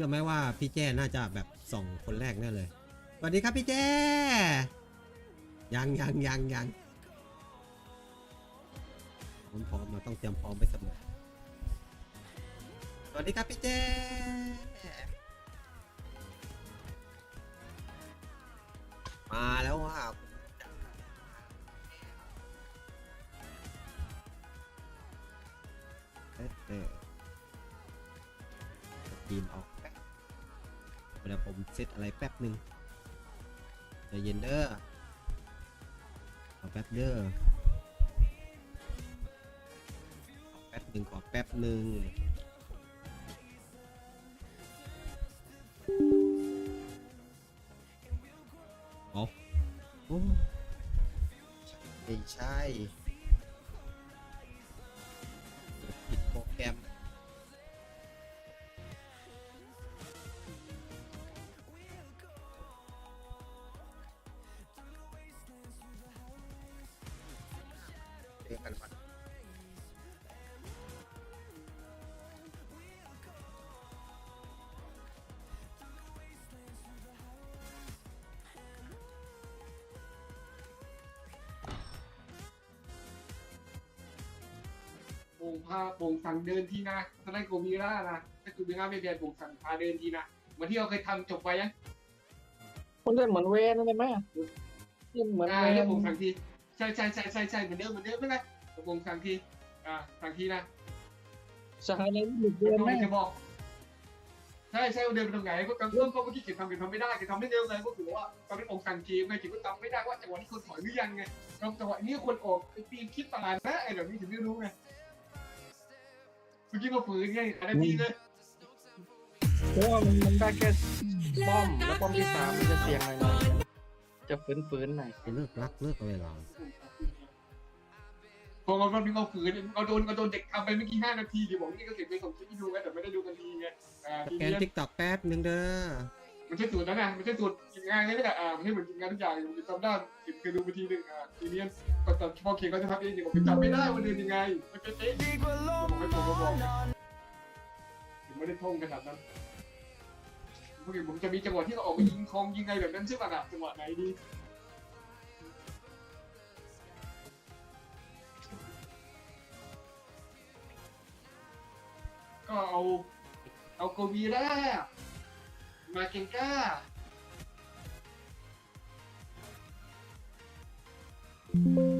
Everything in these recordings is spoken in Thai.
ชื่อไหมว่าพี่แจ้น่าจะแบบส่องคนแรกแน่เลยสวัสดีครับพี่แจ้ยังยังยังยังพร้อมพร้อมเราต้องเตรียมพร้อมไว้เสมอสวัสดีครับพี่แจ้มาแล้วว่าเอ๊ะเอ๊ะทีมออก เดี๋ยวผมเซตอะไรแป๊บหนึ่งใจเย็นเด้อเอแป๊บเด้อเอแป๊บหนึ่งขอแป๊บหนึ่งอ๋อโอ้ไม่ใช่ผิดโปรแกรม งพาโป่งสั่งเดินทีนะถ้าได้โกมิร่านะถ้าคุณมีงานไม่เรียนโป่งสั่งพาเดินทีนะเหมือนที่เราเคยทำจบไปยังมันเล่นเหมือนเวนนั่นไหมเล่นเหมือนอ่าเวเรียนกโป่งสั่งทีใช่ใช่ใช่ใช่ใช่เหมือนเดิมเหมือนเดิมไม่เป็นไรโป่งสั่งทีอ่าสั่งทีนะสหายในหลุดเวเดินนไหมจะบอกใช่ใช่เดินไปตรงไหนก็กังวลก็เมื่อกี้เก็บทำเก็บทำไม่ได้เก็บทำไม่เร็วเลยก็ถือว่าตอนนี้โป่งสั่งทีไงจิ๋วก็จำไม่ได้ว่าจังหวะที่คนถอยหรือยังไงจังหวะนี้คนออกตีคิดตลาดนะไอ้แบบนี้ถึงไม่รู้ไง เมื่อกี้มาฝืนไงอะไรทีเลยเพราะว่ามันมันได้แค่ป้อมแล้วป้อมที่สามมันจะเสี่ยงหน่อยๆจะฝืนๆหน่อยไปเลิกรักเลิกอะไรเราพอเราเราเราฝืนเราโดนเราโดนเด็กทำไปเมื่อกี้ห้านาทีเดี๋ยวบอกนี่ก็เก็บไปส่งคลิปให้ดูกันแต่ไม่ได้ดูกันทีไงอ่าสทีแกนนี้ทิกตอกแป๊บหนึ่งเด้อมันใช่สูตรนั้นนะมันใช่สูตรกินงานเลยไม่ได้อ่ามันไม่เหมือนกินงานทุกอย่างผมจำได้เคยดูไปทีหนึ่งอ่าทีนี้ ก็ตอนพอเขียนก็จะทำเองดี๋ยวผมจำไม่ได้ว่าเดินยังไงมันเป็นเอ๊ะผมไม่ผมก็บอกถึงไม่ได้ท่องขนาดนั้นเมื่อกี้ผมจะมีจังหวะที่เราออกมายิงคองยิงไงแบบนั้นใช่ป่ะอะจังหวะไหนดีก็เอาเอาโกวีแร่มาเกงก้าใ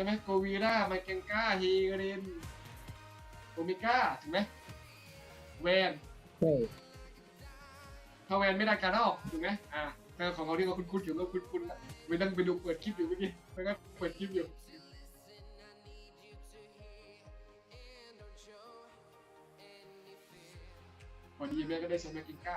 ช่ไหมโกวีรามาเกงก้าเฮเรนโอเมก้าถูกไหมแวนใช่ถ้าแวนไม่ได้การออกถูกไหมอ่าแต่ของเขาที่เราคุ้นๆอยู่ก็คุ้นๆละไปนั่งไปดูเปิดคลิปอยู่เมื่อกี้แล้วก็เปิดคลิปอยู่พอดีแม่ก็ได้ใช้มาเกงก้า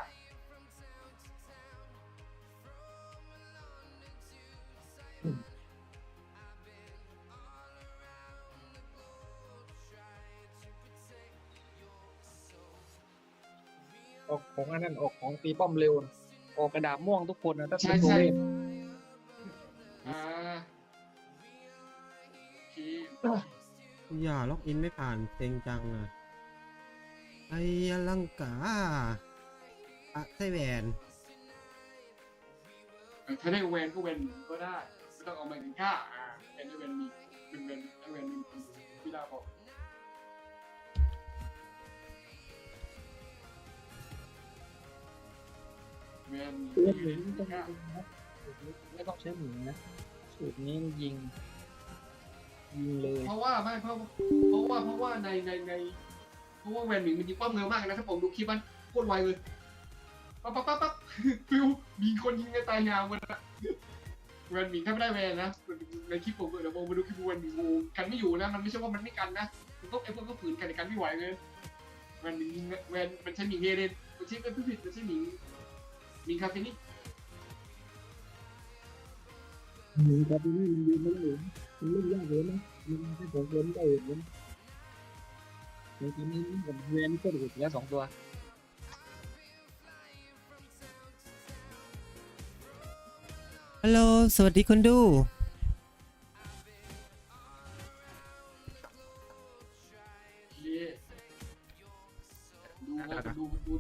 ของอันนั้นออกของตีป้อมเร็วนะออกกระดาษม่วงทุกคนนะถ้าเป็ใช่นตัวใช่ เวทอ่าโอเคอย่าล็อกอินไม่ผ่านเต็งจังอะไอ้อลังกาอะไส้แหวนเออถ้าได้แวนก็แวนก็ได้ไม่ต้องเอามาถึงค่าอ่าแวนได้แวนมีเป็นแวนได้แวนมีพี่ดาบอก แวนไม่ต้องค่าไม่ต้องใช้หนีนะสูตรนี้ยิงยิงเลยเพราะว่าไม่เพราะเพราะว่าเพราะว่าในในในเพราะว่าแวนหมิงมันยิงป้อมเร็วมากนะถ้าผมดูคลิปมันโคตรไวเลยปั๊บปั๊บปั๊บปั๊บฟิวมีคนยิงกันตายยาวหมดอะแวนหมิงถ้าไม่ได้แวนนะในคลิปผมเดี๋ยวผมมาดูคลิปแวนหมิงโอ้กันไม่อยู่นะมันไม่ใช่ว่ามันไม่กันนะมันก็ไอ้พวกก็ฝืนกันแต่กันไม่ไหวเลยแวนหมิงแวนมันใช้หมิงเฮเรนมันใช้เป็นผู้ผิดมันใช้หมิง มิงคาเฟนี่หนีครับนี่มันยิงไม่ได้เลยมันเล่นยากเลยนะมันไม่ใช่ของเล่นได้เลยนะในทีนี้ผมเวนก็ถูกแล้วสองตัวฮัลโหลสวัสดีคนดูเย่ดูว่าดู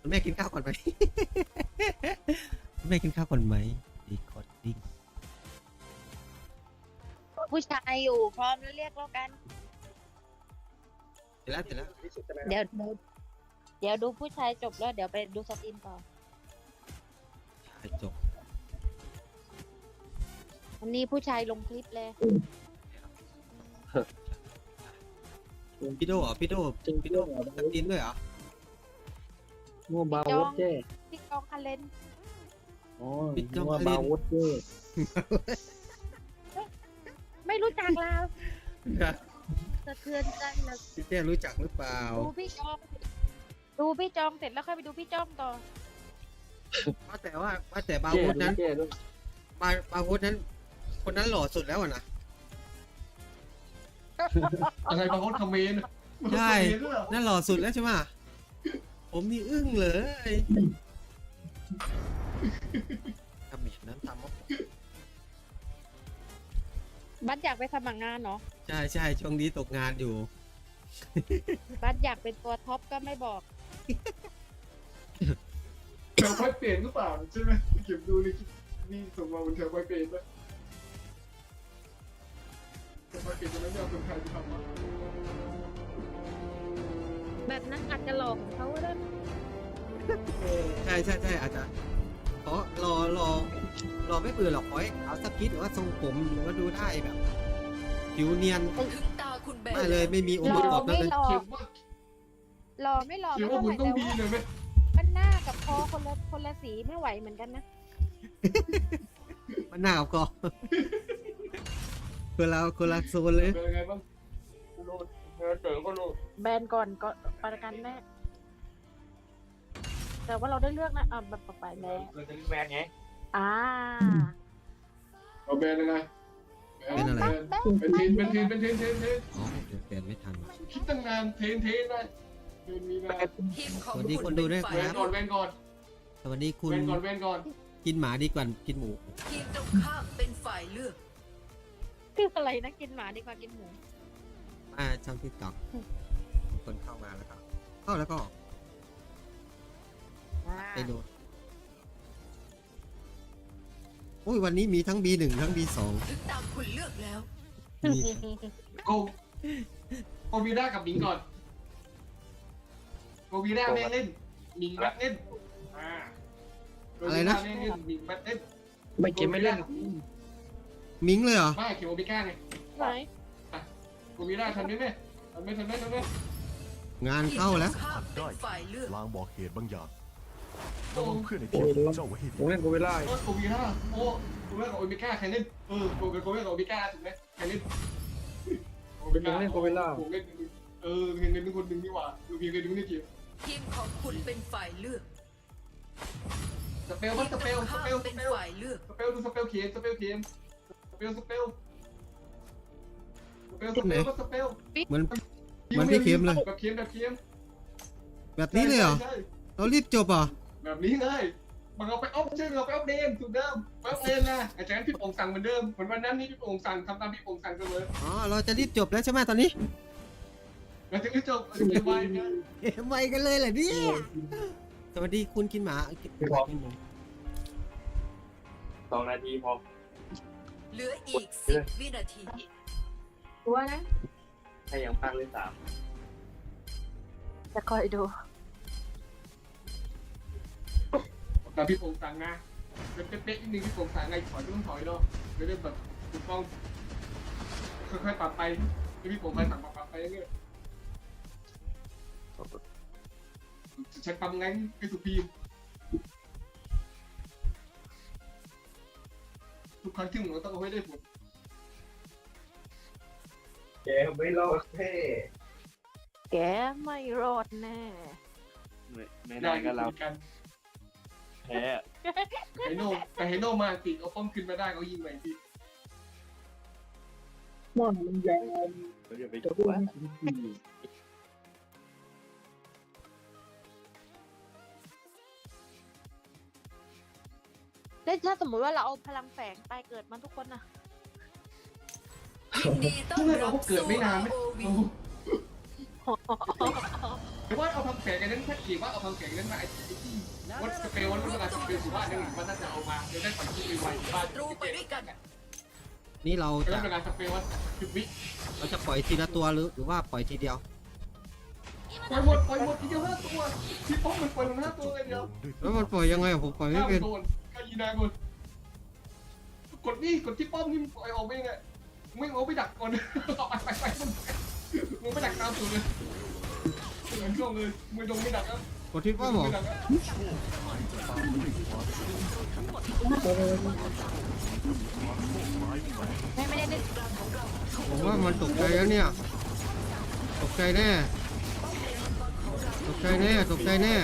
คุณแม่กินข้าวก่อนไหม คุณแม่กินข้าวก่อนไหมดีคอร์ดดิ้งผู้ชายอยู่พร้อมแล้วเรียกแล้วกัน เสร็จแล้วเสร็จแล้วเดี๋ยวดูเดี๋ยวดูผู้ชายจบแล้วเดี๋ยวไปดูสตรีมต่อ ไปจบวันนี้ผู้ชายลงคลิปเลย พี่โดเหรอพี่โดจริงพี่พี่โดโดสตรีมด้วยเหรองัวบาวุธเจ้ที่กองคาเลนอ๋องัวบาวุธเจ้ไม่รู้จักแล้วสะเทือนใจเลยพี่เต้รู้จักหรือเปล่าดูพี่จอง ดูพี่จองเสร็จแล้วค่อยไปดูพี่จ้องต่อว่าแต่ว่าว่าแต่บาเจ้วุธนั้นเจ้ด้วยบาบาวุธนั้น คนนั้นหล่อสุดแล้วอะนะ อะไรบางคนคอมเมนต์ใช่คอมเมนต์ด้วยเหรอนั่นหล่อสุดแล้วใช่ไหมผมนี่อึ้งเลยทำเหมียนนั้นทำว่าบัสอยากไปสมัครงานเนาะใช่ใช่ช่วงนี้ตกงานอยู่ บัสอยากเป็นตัวท็อปก็ไม่บอกเธอค่อยเปลี่ยนหรือเปล่าใช่ไหมเก็บดูในคลิปนี่ส่งมาบนเธอค่อยเปลี่ยนด้วย เธอค่อยเปลี่ยนจะไม่เอาคนไทยไปทำมาแบบนั้นอาจจะหลอกของเขาก็ได้ใช่ใช่ใช่อาจจะเพราะรอรอรอไม่เบื่อหรอกขอให้เอาสักคิดหรือว่าทรงผมหรือว่าดูได้แบบผิวเนียนถึงตาคุณแบไม่เลยไม่มีองค์หปล่ระกออบนั้นไม่เลยหล่อเขียนว่าหล่อไม่หล่อเขียไม่นว่าเท่ามึไหงร่ต้องแต่ดีว่าเลยไหมมันหน้ากับคอคนละคนละสีไม่ไหวเหมือนกันนะมันหน้ากับกอ คนละคนละโซนเลย เป็นยังไงบ้างโลดเจอก็โลดแบนก่อนก็ประกันแน่แต่ว่าเราได้เลือกนะอ่าแบบต่อไปแม่เราจะเล่นแมนไงอ่าเอาแบนยังไงเป็นอะไร แบนเป็นทีนเป็นทีนเป็นทีนเทนเทนอ๋อเดี๋ยวเปลี่ยนไม่ทันว่ะคิดตั้งนานเทนเทนได้เทนมีนาทีมของสวัสดีคุคนณดูเป็ด้วยนฝ่าแวยนก่อนแวนก่อนสวัสดีคุณแวนก่อนแวนก่อน กินหมาดีกว่ากินหมู ทีมตรงข้ามเป็นฝ่ายเลือก คืออะไรนะกินหมาดีกว่ากินหมูอ่าช่องทิกตอกคนเข้ามาแล้วก็เข้าแล้วก็ออกอ่าไปดูโอ้ยวันนี้มีทั้ง B1 ทั้ง B2 ถึงตามคุณเลือกแล้ว มีโกโกวีด้ากับมิงก่อน โกวีด้าแม่งเล่นมิงแบ็คเล่นอ่าโกวีด้าแม่งเล่นมิงแบ็คเล่นไม่เก็บไม่เล่น มิงเลยเหรอไม่เขียวโอเมก้าไงไหนโกวีด้าทันไหมแม่ทันไหมทันไหมทันไหมงานเข้าแล้วทีมตรงข้ามเป็นฝ่ายเลือกลางบอกเหตุบางอย่างโอ้ระวังเพื่อนในทีมของเจ้าไว้ให้ผดีมเล่นกูไม่ไล่โอ้โกวีด้าโอ้โกวีด้ากับโอเมก้าใครเล่นเออโกกับโกวีด้ากับโอเมก้าถูกไหมใครเล่นโอเมก้าเล่นกูไม่ไล่ผมเล่นเออเห็นเล่นคนหนึ่งนี่หว่าดูเพียงแค่ดูในเกมทีมของคุณเป็นฝ่ายเลือกสเปลทีว่ามสตรงเปลสข้ามเปลสเป็นเปลฝ่ายเลือกสเปลดูสเปลเขียนสเปลเขียนส เปลสเปลสเปลสเปลก็สเปลเหมือนเหมือนพี่เข็มเลย แบบเขียนแบบเขียนแบบนี้เลยเหรอใช่เรารีบจบเหรอแบบนี้เลยมันเอาไปออฟชื่อเอาไปออฟเดมถูกเดิมไปออฟเดมนะอาจารย์พี่โป่งสั่งเหมือนเดิมเหมือนวันนั้นนี่พี่โป่งสั่งทำตามพี่โป่งสั่งเสมออ๋อเราจะรีบจบแล้วใช่ไหมตอนนี้แล้วถึงจะจบถึงจะไวกันเอ๊ะไวกันเลยเหรอเนี่ยสวัสดีคุณกินหมากินกินหมูสองนาทีพอ เหลืออีกสิบวินาที ตัวนะให้ยังพักเลยสามจะคอยดูแต่พี่โป่งสั่งนะเป็นเป๊ะๆนิดนึงพี่โป่งสั่งไงถอยก็ต้องถอยเนาะจะได้แบบถูกต้องค่อยๆปรับไปพี่โป่งค่อยสั่งปรับไปเรื่อยๆใช้ปั๊มไงให้สุพีม ทุกครั้งที่หนูต้องเอาให้ได้ผลแกไม่รอดเท่แกไม่รอดแน่ไม่ได้ก็เรากันแพ้ไฮโน่แต่ไฮโน่มาติเอาป้อมขึ้นมาได้เขายิงไปที่มันมันยาวเราอย่าไปกลัว แล้วถ้าสมมติว่าเราเอาพลังแฝงไปเกิดมันทุกคนนะยินดีต้อนเพื่อนรัเราบก็เกิดสู่ไม่นานไหม ROV โอ้หรือว่าเอาทำแสงกันนั้นถ้าเขียนว่าเอาทำแสงกันนั้นมาไอ้ที่วัดสเปลวัดเวลาสเปลสุว่าเนี่ยมันน่าจะเอามาจะได้ปล่อยที่ไวๆบ้านตรูไปด้วยกันนี่เราแล้จะวเวลาสเปลว่าสิบวิเราจะปล่อยทีละตัวหรือหรือว่าปล่อยทีเดียวปล่อยหมดปล่อยหมดทีเดียวห้าตัวที่ป้อมมันปล่อยมันห้าตัวเลยเดียวด้วยแล้วมันปล่อยยังไงอะผมปล่อยไม่ข้ามเป็นโดน ก็ยีนาก่อนกดนี่กดที่ป้อมนี่มันปล่อยออกไปยังไงไม่เอาไปดักก่อนไปไปไปมันมึงไปดักตามตัวเลยเหมือนช่วงเลยไม่ดงไม่ดักอะกดที่ป้อมหรอผมว่ามันตกใจแล้วเนี่ย ตกใจแน่ ตกใจแน่ ตกใจแน่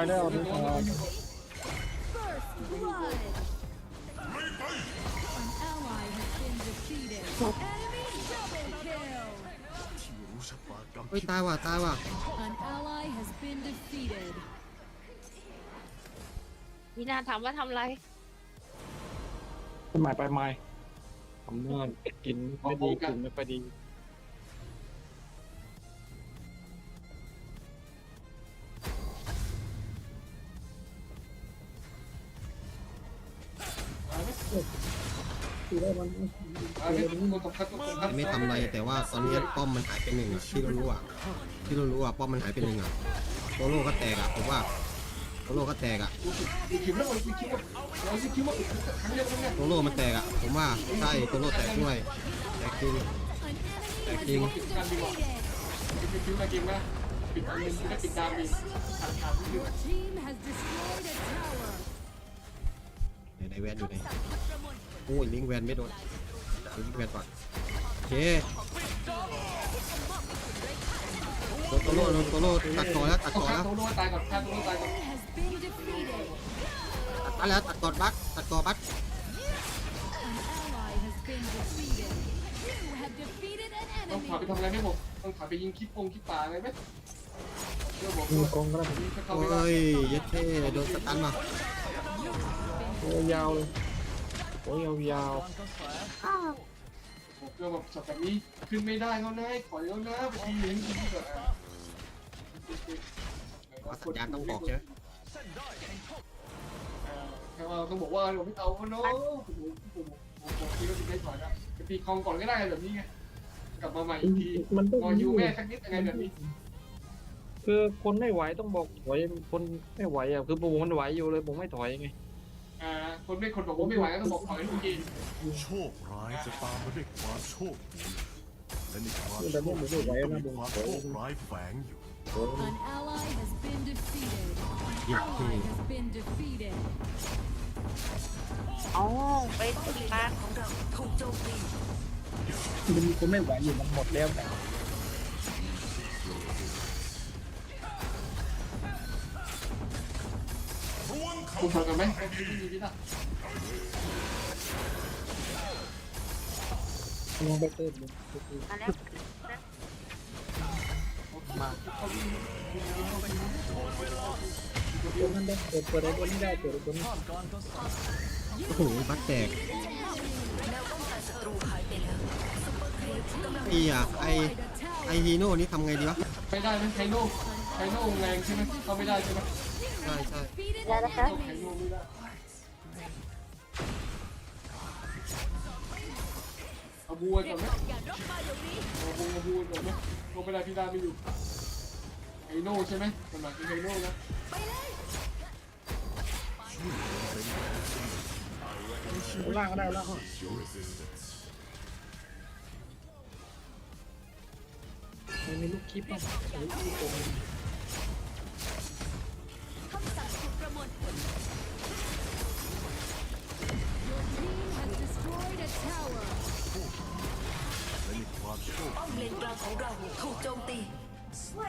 ตายแล้วนี่ตายที่รู้ชะตากรรมเฮ้ยตายว่ะตายว่ะ An ally has been defeated. พี่นาถามว่าทำอะไรไปใหม่ไปใหม่ทำเนื่อกินไม่ดีกินไม่ค่อยดี ไม่ทำอะไรแต่ว่าตอนนี้ป้อมมันหายไปหนึ่งอะที่เรารู้อะที่เรารู้อะป้อมมันหายไปหนึ่งอะโตโร่ก็แตกอะผมว่าโตโร่ก็แตกอะดูคิวแล้วดูคิวเราดูคิวว่าครั้งเดียวโตโร่มันแตกอะผมว่าใช่โตโร่แตกด้วยแตกจริง An enemy Thank has you. been defeated. ดูคิวมาเกมนะปิดอันนึงได้ปิดดามอีกาดขาดนิด Your team has destroyed a tower. ไหนไหนแวนอยู่ไหน อ้ยลิงแวนไม่โดนลิงแวนก่อนโอเคโดนโตโร่โดนโตโร่ตัดคอแล้วตัดต้คองอฆ่าแล้วตัวโดนตายก่อนฆ่าตัวโดนตายก่อนตัดแล้วตัดก่อดบักตัดก่อนบัก An ally has been defeated. You have defeated an ต้องถอยไปทำอะไรไหม่บอกต้องถอยไปยิงคิดปงคิดป่าอะไรไหมเรื่องบอกมีด้วยกองก็ได้เฮ้ยยัดเท่โดนสตันมาโอ้ยยาวเลย โอ้ยยาวเรื่องแบบช็อตแบบนี้ขึ้นไม่ได้เขานะถอยแล้วนะไปทีหนึ่งทีเดียวสัญญาณต้องบอกใช่ไหมแค่ว่าต้องบอกว่าเราไม่เอาเนาะโอ้โหผมผมคิดว่าจะได้ถอยแล้วไปตีคลองก่อนก็ได้แบบนี้ไงกลับมาใหม่อีกทีมันต้องรอฮิวแม่สักนิดยังไงแบบนี้ คือคนไม่ไหวต้องบอกถอยคนไม่ไหวอะคือผมมันไหวอยู่เลยผมไม่ถอยไง อ่าคนไม่คนบอกว่าไม่ไหวก็ต้องบอกถอยทุกทีโชคร้ายจะตามมาด้วยความโชคดีและในความนี่โชแต่คเนี่ยผมดีไม่ไหวก็นะมีผมความถอยโชคร้ายแฝงอยู่ An ally has been defeated. เยัด Ally เท่ has been defeated. อ๋อไปติดมาของเราถูกโจมตีมันมีคนไม่ไหวอยู่มันหมดแล้วแต่ คุณถอยกันไหมไม่มีไม่มีนะลองไปเติมเลยมาแล้วตัวนั้นได้เปิดเปิดไอ้ตัวนี้ได้เปิดไอ้ตัวนี้โอ้โหบักแตกแนวป้องกันศัตรูหายไปแล้วซุปเปอร์ครีปกำลังไอ้อะไอ Destroyed a ไอ tower. ฮีโน่นี่ทำไงดีวะไม่ได้ไหมไคโน่ไคโน่แรงใช่ไหมเขาไม่ได้ใช่ไหม ใช่ใช่ Defeated ได้ an นะคะไค enemy. โน่ไม่ได้เอาบัวก่อนไหมเอาบัวเอาบัวก่อนไหมก็ไม่ได้พี่ดาไม่อยู่ไคโน่ใช่ไหมมันหมายถึงไคโน่นะล่างก็ได้ล่าง Your resistance มันมีลูกคลิปป่ะลูก คลิปตรง Your team has destroyed a tower. และในความโชคป้อมเลนกลางของเราถูกโจมตีไม่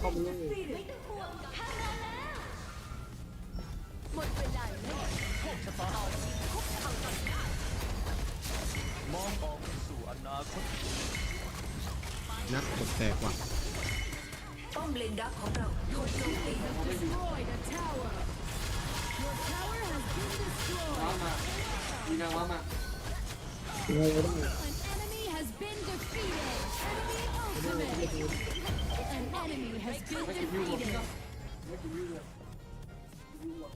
เข้าไปเลยหมดเวลาแล้วนักตกแตกว่ะ ป้อมเลนดักของเราถูกโจมตี Destroyed a tower. Your tower has been destroyed. ว้ามามีนาว้ามายังไงก็ได้ An enemy has been defeated. Enemy ultimate. An enemy has been ไม่กินวิวหมด defeated. ไม่กินวิวเลย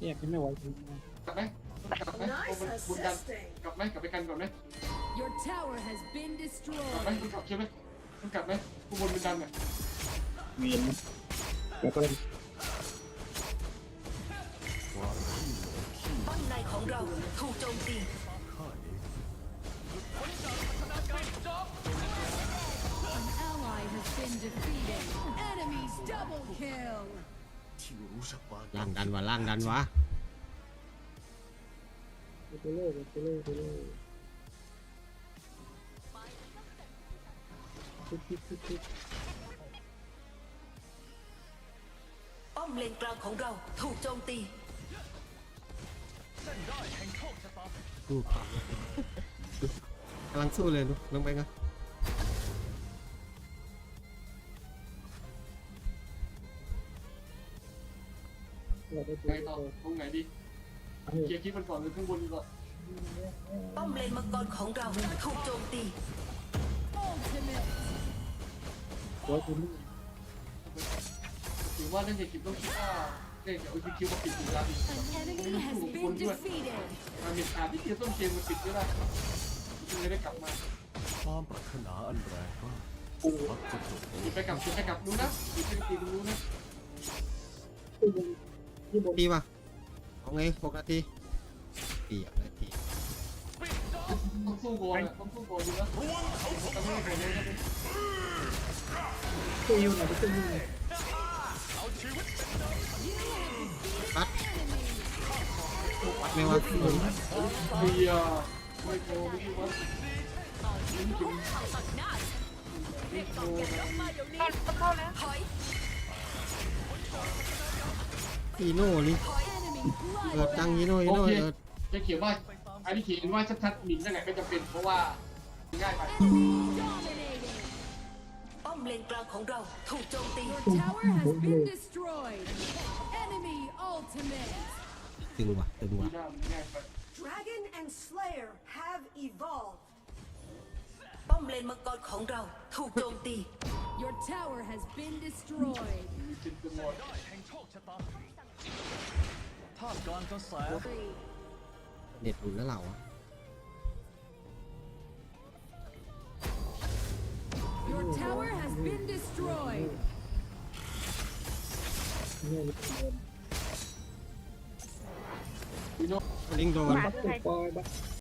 แยกกันไม่ไหวจริงนะกลับไหมกลับไหมบุญกันกลับไหมกลับไปกันก่อนไหม Your tower has been กลับไหม destroyed. ต้องกลับใช่ไหมต้องกลับไหมผู้บนบุญกันเนี่ย เวียนนะแล้วก็ความขี้เหลือขี้ป้อมในของเราถูกโจมตีข้าเอง An ally has been defeated. Enemies double kill. ที่รู้ชะตาล่างดันวะล่างดันวะไปเล่ไปเล่ไปเล่ทุกทุกทุกทุก อมเลนกลางของเราถูกโจมตีสู้กำลังสู้เลยลูกลงไปกันเราไปไงต่อตรงไหนดีเคลียร์คลิปมันก่อนเลยข้างบนก่อนป้อมเลนมังกรของเราถูกโจมตี Ultimate. หัวคุณือว่าเล่นในคลิปต้องคิดว่าเล่นเดี๋ยวคิวมาปิดอยู่แล้ว An enemy has been defeated. มาเม็ดอาที่เกียร์ต้นเกมมันปิดด้วยนะจึงเลยได้กลับมาความปรารถนาอันแรงกล้าพักจะจบลงหยิบไปกลับหยิบไปกลับดูนะหยิบไปตีดูนะที่บนที่บนทีป่ะเอาไงหกนาทีตีอะนาทีต้องสู้ก่อนต้องสู้ก่อนดูนะต้องไม่แพ้เลยนะ ปัด Enemy. ปัดไม่ว่าเบียร์ไม่โกไม่คิดว่าไม่คิดไม่โกนะถอยอีโน่นี่ Enemy เกิด blood. จังอีโน่อีโน่เออจะเขียนว่าอันนี้เขียนว่าชัดๆหมิ่นยังไงไม่จำเป็นเพราะว่าง่ายไป เลนกลางของเราถูกโจมตี Your tower has been destroyed. Enemy ultimate. ตึงว่ะตึงว่ะหน้ามันง่ายไป Dragon and Slayer have evolved. ป้อมเลนมังกรของเราถูกโจมตี Your tower has been destroyed. มีจิตเป็นหมด Three. เน็ตอุ่นแล้วเราอะ Your tower has been destroyed. เนี่ยมันเป็นพี่โน้ลิงโดนบัตรปล่อยบัตร